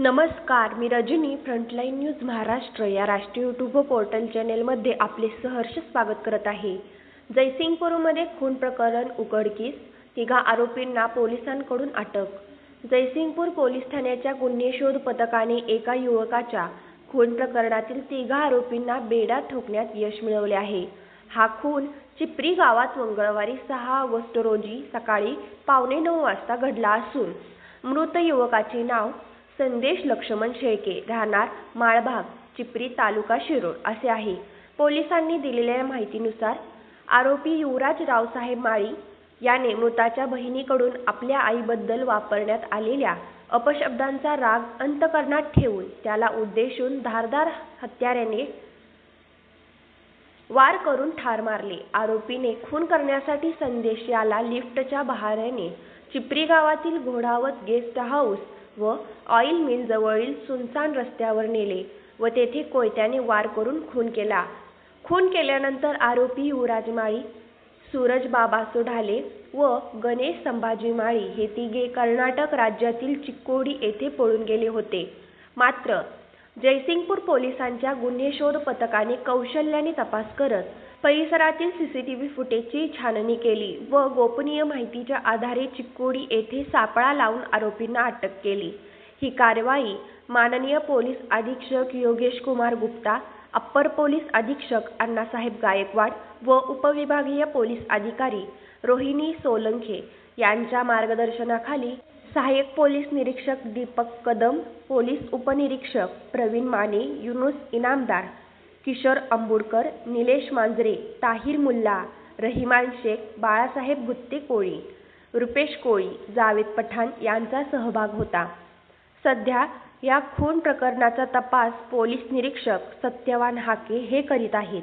नमस्कार मी Rajani frontline news Maharashtra या राष्ट्रीय यूट्यूब पोर्टल चॅनेलमध्ये आपले सहर्ष स्वागत करत आहे. जयसिंगपूरमध्ये खून प्रकरण उघडकीस तिघा आरोपींना पोलिसांकडून अटक. जयसिंगपूर पोलीस ठाण्याच्या गुन्हे शोध पथकाने एका युवकाच्या खून प्रकरणातील तिघा आरोपींना बेडा ठोकण्यात यश मिळवले आहे. हा खून चिपरी गावात मंगळवारी सहा ऑगस्ट रोजी सकाळी पावणे नऊ वाजता घडला असून मृत युवकाचे नाव संदेश लक्ष्मण शेळके राहणार माळभाग चिपरी तालुका शिरोळ असे आहे. पोलिसांनी दिलेल्या माहितीनुसार आरोपी युवराज रावसाहेब माळी याने मृताच्या बहिणीकडून आपल्या आईबद्दल वापरण्यात आलेल्या अपशब्दांचा राग अंतकरणात ठेवून त्याला उद्देशून धारदार हत्याऱ्याने वार करून ठार मारले. आरोपीने खून करण्यासाठी संदेश याला लिफ्टच्या बहाऱ्याने चिपरी गावातील घोडावत गेस्ट हाऊस व ऑइल मिल जवळील सुनसान रस्त्यावर नेले व तेथे कोयत्याने वार करून खून केला. खून केल्यानंतर आरोपी युवराज माळी सूरज बाबा सोढाले व गणेश संभाजी माळी हे तिघे कर्नाटक राज्यातील चिक्कोडी येथे पळून गेले होते. मात्र जयसिंगपूर पोलिसांच्या गुन्हे शोध पथकाने कौशल्याने तपास करत परिसरातील सीसीटीव्ही फुटेजची छाननी केली व गोपनीय माहितीच्या आधारे चिकोडी येथे सापळा लावून आरोपींना अटक केली. ही कारवाई माननीय पोलीस अधीक्षक योगेश कुमार गुप्ता अप्पर पोलीस अधीक्षक अण्णासाहेब गायकवाड व उपविभागीय पोलीस अधिकारी रोहिणी सोलंखे यांच्या मार्गदर्शनाखाली सहाय्यक पोलीस निरीक्षक दीपक कदम पोलीस उपनिरीक्षक प्रवीण माने युनुस इनामदार किशोर अंबुडकर निलेश मांजरे ताहिर मुल्ला रहिमान शेख बाळासाहेब गुत्ते कोळी रुपेश कोळी जावेद पठाण यांचा सहभाग होता. सध्या या खून प्रकरणाचा तपास पोलीस निरीक्षक सत्यवान हाके हे करीत आहेत.